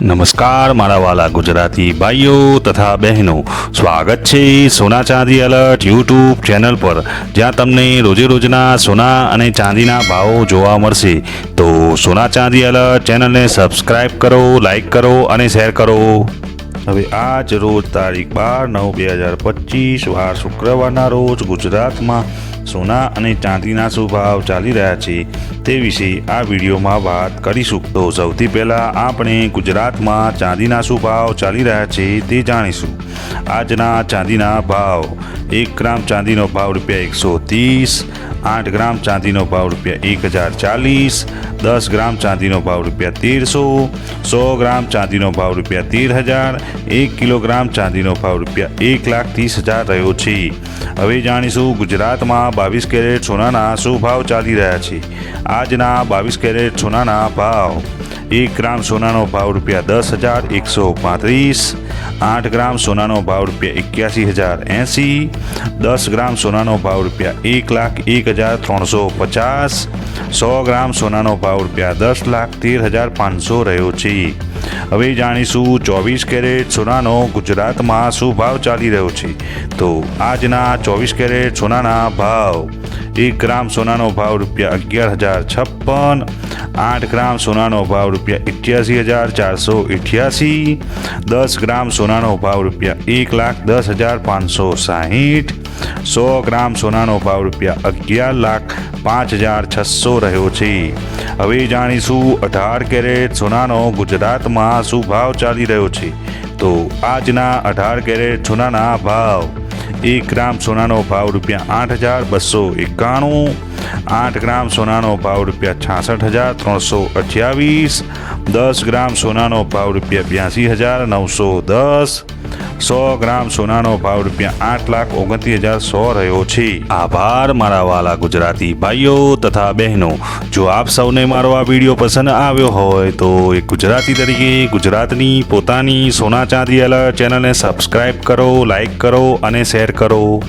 નમસ્કાર, મારા વાલા ગુજરાતી ભાઈઓ તથા બહેનો. સ્વાગત છે સોના ચાંદી અલર્ટ યુટ્યુબ ચેનલ પર. જ્યાં તમને રોજે રોજના સોના અને ચાંદીના ભાવો જોવા મળશે. તો સોના ચાંદી અલર્ટ ચેનલને સબસ્ક્રાઈબ કરો લાઈક કરો અને શેર કરો. હવે આજ રોજ તારીખ બાર નવ બે હજાર પચીસ, વાર શુક્રવારના રોજ ગુજરાતમાં સોના અને ચાંદીના શું ભાવ ચાલી રહ્યા છે તે વિશે આ વિડીયોમાં વાત કરીશું. તો સૌથી પહેલાં આપણે ગુજરાતમાં ચાંદીના શું ભાવ ચાલી રહ્યા છે તે જાણીશું. આજના ચાંદીના ભાવ, એક ગ્રામ ચાંદીનો ભાવ રૂપિયા એકસો ત્રીસ, આઠ ગ્રામ ચાંદીનો ભાવ રૂપિયા એક હજાર ચાલીસ, દસ ગ્રામ ચાંદીનો ભાવ રૂપિયા તેરસો, સો ગ્રામ ચાંદીનો ભાવ રૂપિયા તેર હજાર એક કિલોગ્રામ ચાંદીનો ભાવ રૂપિયા એક લાખ ત્રીસ હજાર રહ્યો છે. હવે જાણીશું ગુજરાતમાં બાવીસ કેરેટ સોનાના શું ભાવ ચાલી રહ્યા છે. આજના બાવીસ કેરેટ સોનાના ભાવ. એક ગ્રામ સોનાનો ભાવ રૂપિયા દસ હજાર એકસો પાંત્રીસ. આઠ ગ્રામ સોનાનો ભાવ રૂપિયા એક્યાસી હજાર એંસી. દસ ગ્રામ સોનાનો ભાવ રૂપિયા એક લાખ એક હજાર ત્રણસો પચાસ. સો ગ્રામ સોનાનો ભાવ રૂપિયા દસ લાખ તેર હજાર પાંચસો રહ્યો છે. હવે જાણીશું ચોવીસ કેરેટ સોનાનો ગુજરાતમાં શું ભાવ ચાલી રહ્યો છે. તો આજના ચોવીસ કેરેટ સોનાના ભાવ. એક ગ્રામ સોનાનો ભાવ રૂપિયા અગિયાર હજાર છપ્પન, આઠ ગ્રામ સોનાનો ભાવ રૂપિયા અઠ્યાસી હજાર ચારસો અઠ્યાસી દસ ગ્રામ સોનાનો ભાવ રૂપિયા એક લાખ દસ હજાર પાંચસો સાહીઠ સો ગ્રામ સોનાનો ભાવ રૂપિયા અગિયાર લાખ પાંચ હજાર છસો રહ્યો છે. હવે જાણીશું અઢાર કેરેટ સોનાનો ગુજરાતમાં શું ભાવ ચાલી રહ્યો છે. તો આજના અઢાર કેરેટ સોનાના ભાવ. એક ગ્રામ સોનાનો ભાવ રૂપિયા આઠ હજાર બસો એકાણું. આઠ ગ્રામ સોનાનો ભાવ રૂપિયા છાસઠ હજાર ત્રણસો અઠ્યાવીસ. દસ ગ્રામ સોનાનો ભાવ રૂપિયા બ્યાસી હજાર નવસો દસ. સો ગ્રામ સોનાનો ભાવ રૂપિયા આઠ લાખ ઓગણત્રીસ હજાર સો રહ્યો છે. આભાર મારા વાલા ગુજરાતી ભાઈઓ તથા બહેનો. જો આપ સૌને મારો આ વીડિયો પસંદ આવ્યો હોય તો એક ગુજરાતી તરીકે ગુજરાતની પોતાની સોના ચાંદી અલર્ટ ચેનલને સબસ્ક્રાઈબ કરો લાઈક કરો અને શેર કરો.